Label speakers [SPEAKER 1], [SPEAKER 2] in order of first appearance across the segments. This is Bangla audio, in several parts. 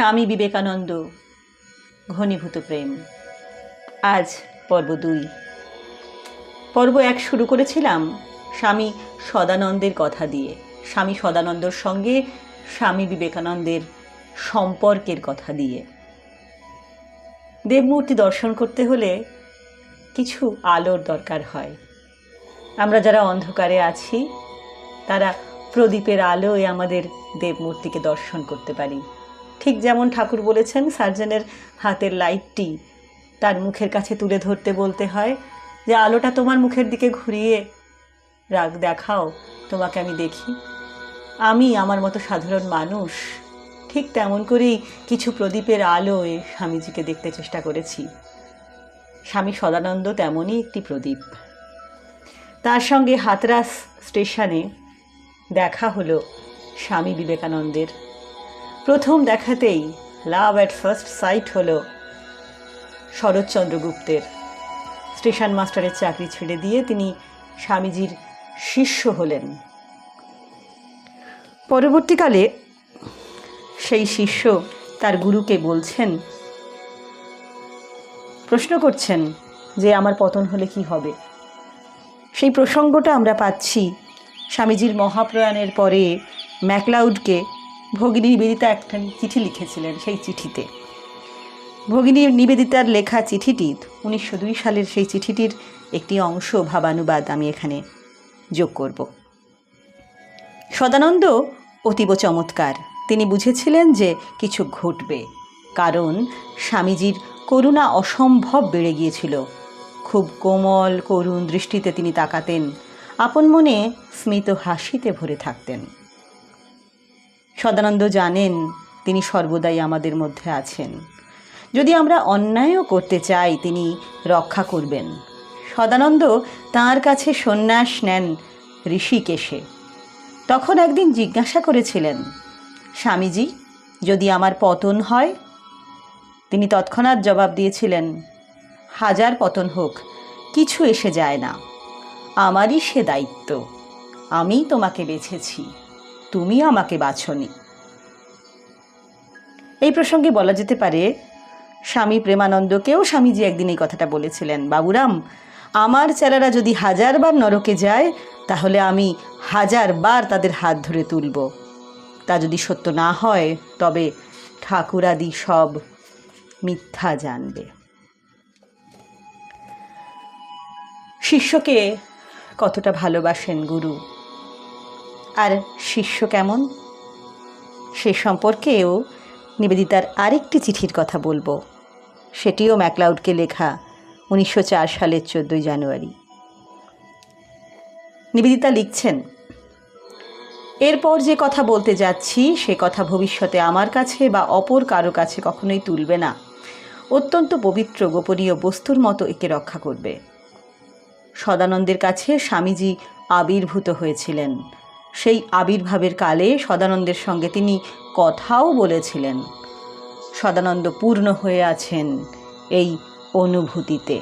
[SPEAKER 1] স্বামী বিবেকানন্দ, ঘনীভূত প্রেম। আজ পর্ব দুই। পর্ব এক শুরু করেছিলাম স্বামী সদানন্দের কথা দিয়ে। স্বামী সদানন্দর সঙ্গে স্বামী বিবেকানন্দের সম্পর্কের কথা দিয়ে। দেবমূর্তি দর্শন করতে হলে কিছু আলোর দরকার হয়। আমরা যারা অন্ধকারে আছি, তারা প্রদীপের আলোয় আমাদের দেবমূর্তিকে দর্শন করতে পারি। ঠিক যেমন ঠাকুর বলেছেন, সার্জেনের হাতের লাইটটি তার মুখের কাছে তুলে ধরতে বলতে হয় যে, আলোটা তোমার মুখের দিকে ঘুরিয়ে রাগ দেখাও, তোমাকে আমি দেখি। আমি আমার মতো সাধারণ মানুষ, ঠিক তেমন করেই কিছু প্রদীপের আলোয় স্বামীজিকে দেখতে চেষ্টা করেছি। স্বামী সদানন্দ তেমনই একটি প্রদীপ। তার সঙ্গে হাতরাস স্টেশনে দেখা হলো স্বামী বিবেকানন্দের। প্রথম দেখাতেই লাভ অ্যাট ফার্স্ট সাইট হল শরৎচন্দ্র গুপ্তের। স্টেশন মাস্টারের চাকরি ছেড়ে দিয়ে তিনি স্বামীজির শিষ্য হলেন। পরবর্তীকালে সেই শিষ্য তার গুরুকে বলছেন, প্রশ্ন করছেন যে আমার পতন হলে কি হবে? সেই প্রসঙ্গটা আমরা পাচ্ছি স্বামীজির মহাপ্রয়াণের পরে ম্যাকলাউডকে ভগিনী নিবেদিতা একটা চিঠি লিখেছিলেন সেই চিঠিতে। ভগিনী নিবেদিতার লেখা চিঠিটি উনিশশো দুই সালের সেই চিঠিটির একটি অংশ ভাবানুবাদ আমি এখানে যোগ করব। সদানন্দ অতীব চমৎকার। তিনি বুঝেছিলেন যে কিছু ঘটবে। কারণ স্বামীজির করুণা অসম্ভব বেড়ে গিয়েছিল। খুব কোমল, করুণ দৃষ্টিতে তিনি তাকাতেন। আপন মনে স্মিত হাসিতে ভরে থাকতেন। সদানন্দ জানেন তিনি সর্বদাই আমাদের মধ্যে আছেন। যদি আমরা অন্যায়ও করতে চাই, তিনি রক্ষা করবেন। সদানন্দ তাঁর কাছে সন্ন্যাস নেন ঋষিকেশে। তখন একদিন জিজ্ঞাসা করেছিলেন, স্বামীজি, যদি আমার পতন হয়? তিনি তৎক্ষণাৎ জবাব দিয়েছিলেন, হাজার পতন হোক, কিছু এসে যায় না। আমারই সে দায়িত্ব। আমি তোমাকে বেছেছি। তুমি আমাকে বাছনি। এই প্রসঙ্গে বলা যেতে পারে, স্বামী প্রেমানন্দকেও স্বামীজি একদিন এই কথাটা বলেছিলেন, বাবুরাম, আমার চেলারা যদি হাজারবার নরকে যায়, তাহলে আমি হাজারবার তাদের হাত ধরে তুলব। তা যদি সত্য না হয়, তবে ঠাকুরাদি সব মিথ্যা জানবে। শিষ্যকে কতটা ভালোবাসেন গুরু? আর শিষ্য কেমন? সে সম্পর্কেও নিবেদিতার আরেকটি চিঠির কথা বলব। সেটিও ম্যাকলাউডকে লেখা উনিশশো চার সালের চোদ্দোই জানুয়ারি। নিবেদিতা লিখছেন, এরপর যে কথা বলতে যাচ্ছি, সে কথা ভবিষ্যতে আমার কাছে বা অপর কারও কাছে কখনোই তুলবে না। অত্যন্ত পবিত্র, গোপনীয় বস্তুর মতো একে রক্ষা করবে। সদানন্দের কাছে স্বামীজি আবির্ভূত হয়েছিলেন। সেই আবির্ভাবের কালে সদানন্দের সঙ্গে তিনি কথাও বলেছিলেন। সদানন্দ পূর্ণ হয়ে আছেন এই অনুভূতিতে।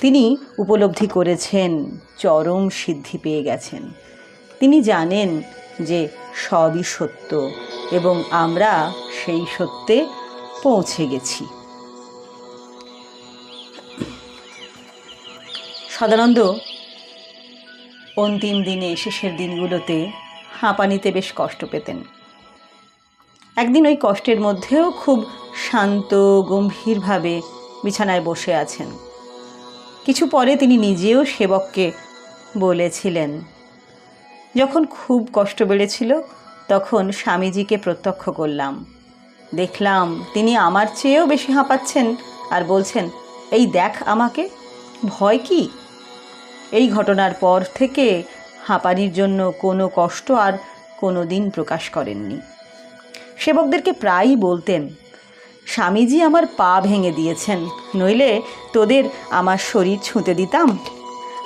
[SPEAKER 1] তিনি উপলব্ধি করেছেন, চরম সিদ্ধি পেয়ে গেছেন। তিনি জানেন যে সবই সত্য এবং আমরা সেই সত্যে পৌঁছে গেছি। সদানন্দ অন্তিম দিনে শেষের দিনগুলোতে হাঁপানিতে বেশ কষ্ট পেতেন। একদিন ওই কষ্টের মধ্যেও খুব শান্ত, গম্ভীরভাবে বিছানায় বসে আছেন। কিছু পরে তিনি নিজেও সেবককে বলেছিলেন, যখন খুব কষ্ট বেড়েছিল, তখন স্বামীজিকে প্রত্যক্ষ করলাম। দেখলাম তিনি আমার চেয়েও বেশি হাঁপাচ্ছেন আর বলছেন, এই দেখ আমাকে, ভয় কি? এই ঘটনার পর থেকে হাঁপানির জন্য কোনো কষ্ট আর কোনো দিন প্রকাশ করেননি। সেবকদেরকে প্রায়ই বলতেন, স্বামীজি আমার পা ভেঙে দিয়েছেন, নইলে তোদের আমার শরীর ছুঁতে দিতাম।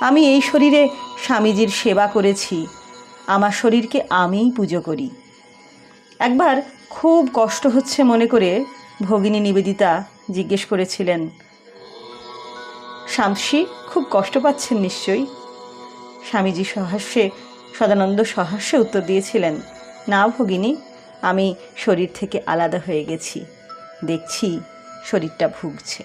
[SPEAKER 1] আমি এই শরীরে স্বামীজির সেবা করেছি, আমার শরীরকে আমিই পুজো করি। একবার খুব কষ্ট হচ্ছে মনে করে ভগিনী নিবেদিতা জিজ্ঞেস করেছিলেন শামসি খুব কষ্ট পাচ্ছেন নিশ্চয়ই। স্বামীজি সহাস্যে সদানন্দ সহাস্যে উত্তর দিয়েছিলেন, না ভগিনী, আমি শরীর থেকে আলাদা হয়ে গেছি। দেখছি শরীরটা ভুগছে।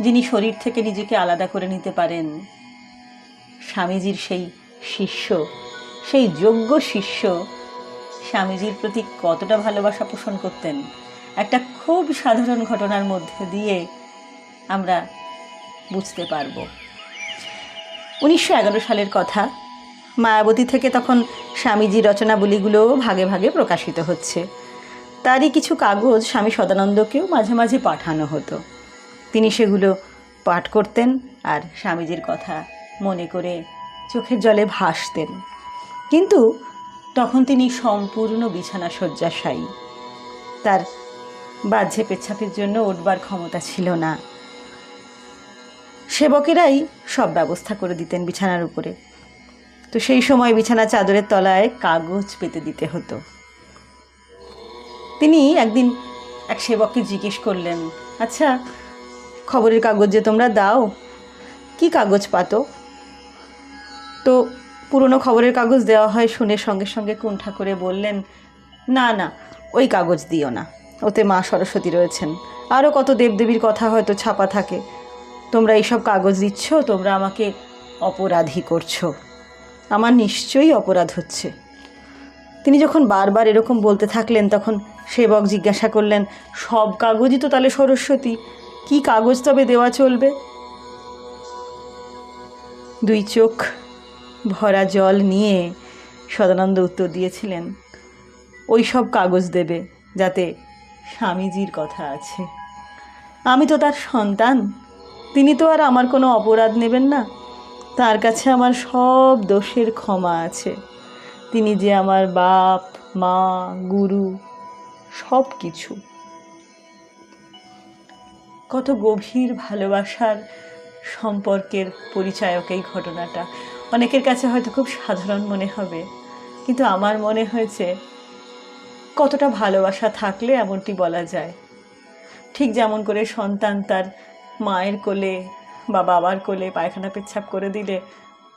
[SPEAKER 1] যিনি শরীর থেকে নিজেকে আলাদা করে নিতে পারেন, স্বামীজির সেই শিষ্য, সেই যোগ্য শিষ্য, স্বামীজির প্রতি কতটা ভালোবাসা পোষণ করতেন একটা খুব সাধারণ ঘটনার মধ্যে দিয়ে আমরা বুঝতে পারব। উনিশশো এগারো সালের কথা, মায়াবতী থেকে তখন স্বামীজির রচনাবলীগুলো ভাগে ভাগে প্রকাশিত হচ্ছে। তারই কিছু কাগজ স্বামী সদানন্দকেও মাঝে মাঝে পাঠানো হতো। তিনি সেগুলো পাঠ করতেন আর স্বামীজির কথা মনে করে চোখের জলে ভাসতেন। কিন্তু তখন তিনি সম্পূর্ণ বিছানা শয্যাশায়ী তার বাহ্যে পেচ্ছাপের জন্য উঠবার ক্ষমতা ছিল না। সেবকেরাই সব ব্যবস্থা করে দিতেন বিছানার উপরে। তো সেই সময় বিছানা চাদরের তলায় কাগজ পেতে দিতে হতো। তিনি একদিন এক সেবককে জিজ্ঞেস করলেন আচ্ছা খবরের কাগজ যে তোমরা দাও, কি কাগজ পাতো? তো পুরনো খবরের কাগজ দেওয়া হয় শুনে সঙ্গে সঙ্গে কুণ্ঠা করে বললেন, না না, ওই কাগজ দিও না। ওতে মা সরস্বতী রয়েছেন। আরও কত দেবদেবীর কথা হয়তো ছাপা থাকে। তোমরা এইসব কাগজ দিচ্ছ, তোমরা আমাকে অপরাধী করছ। আমার নিশ্চয়ই অপরাধ হচ্ছে। তিনি যখন বারবার এরকম বলতে থাকলেন, তখন সেবক জিজ্ঞাসা করলেন, সব কাগজই তো তাহলে সরস্বতী, কি কাগজ তবে দেওয়া চলবে? দুই চোখ ভরা জল নিয়ে সদানন্দ উত্তর দিয়েছিলেন, ওই সব কাগজ দেবে যাতে স্বামীজির কথা আছে। আমি তো তার সন্তান। তিনি তো আর আমার কোনো অপরাধ নেবেন না। তার কাছে আমার সব দোষের ক্ষমা আছে। তিনি যে আমার বাপ, মা, গুরু সব কিছু কত গভীর ভালোবাসার সম্পর্কের পরিচায়ক এই ঘটনাটা। অনেকের কাছে হয়তো খুব সাধারণ মনে হবে। কিন্তু আমার মনে হয়েছে কতটা ভালোবাসা থাকলে এমনটি বলা যায়? ঠিক যেমন করে সন্তান তার মায়ের কোলে বা বাবার কোলে পায়খানা পেচ্ছাপ করে দিলে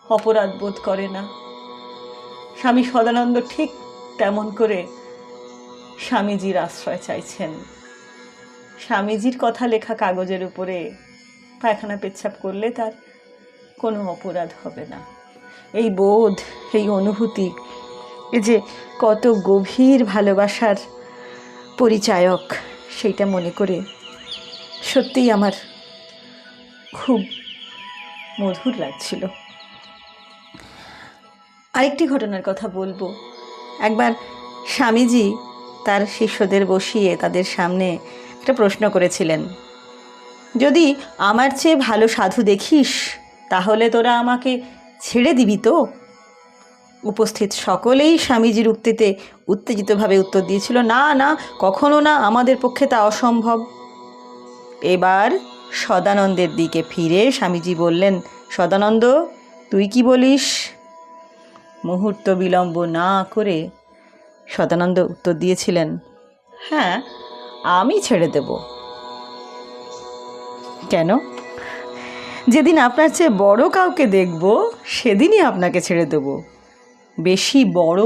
[SPEAKER 1] অপরাধ বোধ করে না। স্বামী সদানন্দ ঠিক তেমন করে স্বামীজির আশ্রয় চাইছেন। স্বামীজির কথা লেখা কাগজের উপরে পায়খানা পেচ্ছাপ করলে তার কোনো অপরাধ হবে না। এই বোধ, এই অনুভূতি যে কত গভীর ভালোবাসার পরিচায়ক সেইটা মনে করে সত্যিই আমার খুব মধুর লাগছিল। আরেকটি ঘটনার কথা বলব। একবার স্বামীজি তার শিষ্যদের বসিয়ে তাদের সামনে একটা প্রশ্ন করেছিলেন। যদি আমার চেয়ে ভালো সাধু দেখিস, তাহলে তোরা আমাকে ছেড়ে দিবি তো? উপস্থিত সকলেই স্বামীজির উক্তিতে উত্তেজিতভাবে উত্তর দিয়েছিল, না না, কখনো না, আমাদের পক্ষে তা অসম্ভব। এবার সদানন্দের দিকে ফিরে স্বামীজি বললেন, সদানন্দ, তুই কি বলিস? মুহূর্ত বিলম্ব না করে, সদানন্দ উত্তর দিয়েছিলেন হ্যাঁ আমি ছেড়ে দেব। কেন? যেদিন আপনার চেয়ে বড় কাউকে দেখব, সেদিনই আপনাকে ছেড়ে দেব। বেশি বড়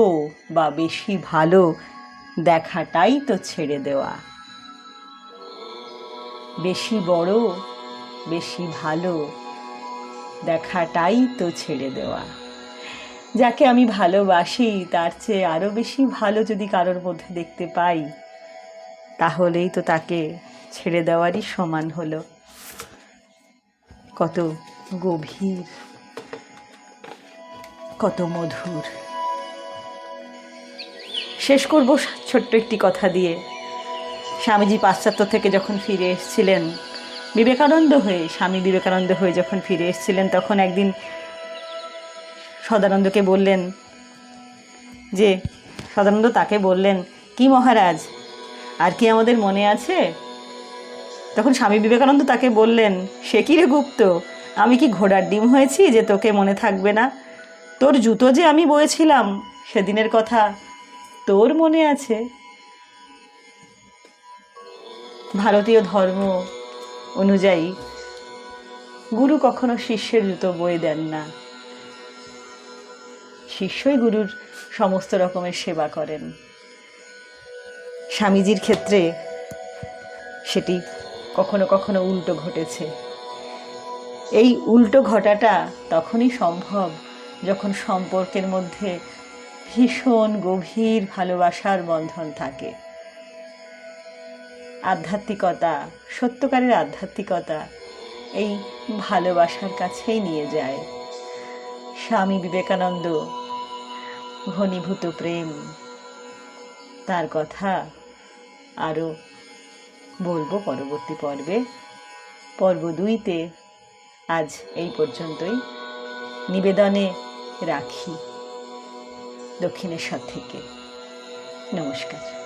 [SPEAKER 1] বা বেশি ভালো দেখাটাই তো ছেড়ে দেওয়া। বেশি বড়, বেশি ভালো দেখাটাই তো ছেড়ে দেওয়া। যাকে আমি ভালোবাসি, তার চেয়ে আরও বেশি ভালো যদি কারোর মধ্যে দেখতে পাই, তাহলেই তো তাকে ছেড়ে দেওয়ারই সমান হলো। কত গভীর কত মধুর। শেষ করব ছোট্ট একটি কথা দিয়ে। স্বামীজি পাশ্চাত্য থেকে যখন ফিরে এসেছিলেন, বিবেকানন্দ হয়ে, স্বামী বিবেকানন্দ হয়ে যখন ফিরে এসেছিলেন, তখন একদিন সদানন্দকে বললেন যে, সদানন্দ তাকে বললেন, কি মহারাজ, আর কি আমাদের মনে আছে? তখন স্বামী বিবেকানন্দ তাকে বললেন, সে কি রে গুপ্ত? আমি কি ঘোড়ার ডিম হয়েছি যে তোকে মনে থাকবে না? তোর জুতো যে আমি বয়েছিলাম সেদিনের কথা তোর মনে আছে? ভারতীয় ধর্ম অনুযায়ী গুরু কখনো শিষ্যের জুতো বয়ে দেন না। শিষ্যই গুরুর সমস্ত রকমের সেবা করেন। স্বামীজির ক্ষেত্রে সেটি কখনো কখনো উল্টো ঘটেছে। এই উল্টো ঘটাটা তখনই সম্ভব যখন সম্পর্কের মধ্যে ভীষণ গভীর ভালোবাসার বন্ধন থাকে। আধ্যাত্মিকতা, সত্যকারের আধ্যাত্মিকতা এই ভালোবাসার কাছেই নিয়ে যায়। স্বামী বিবেকানন্দ, ঘনীভূত প্রেম, তার কথা আরও বলব পরবর্তী পর্বে। পর্ব দুইতে আজ এই পর্যন্তই। নিবেদনে রাখি। দক্ষিণেশ্বর থেকে। নমস্কার।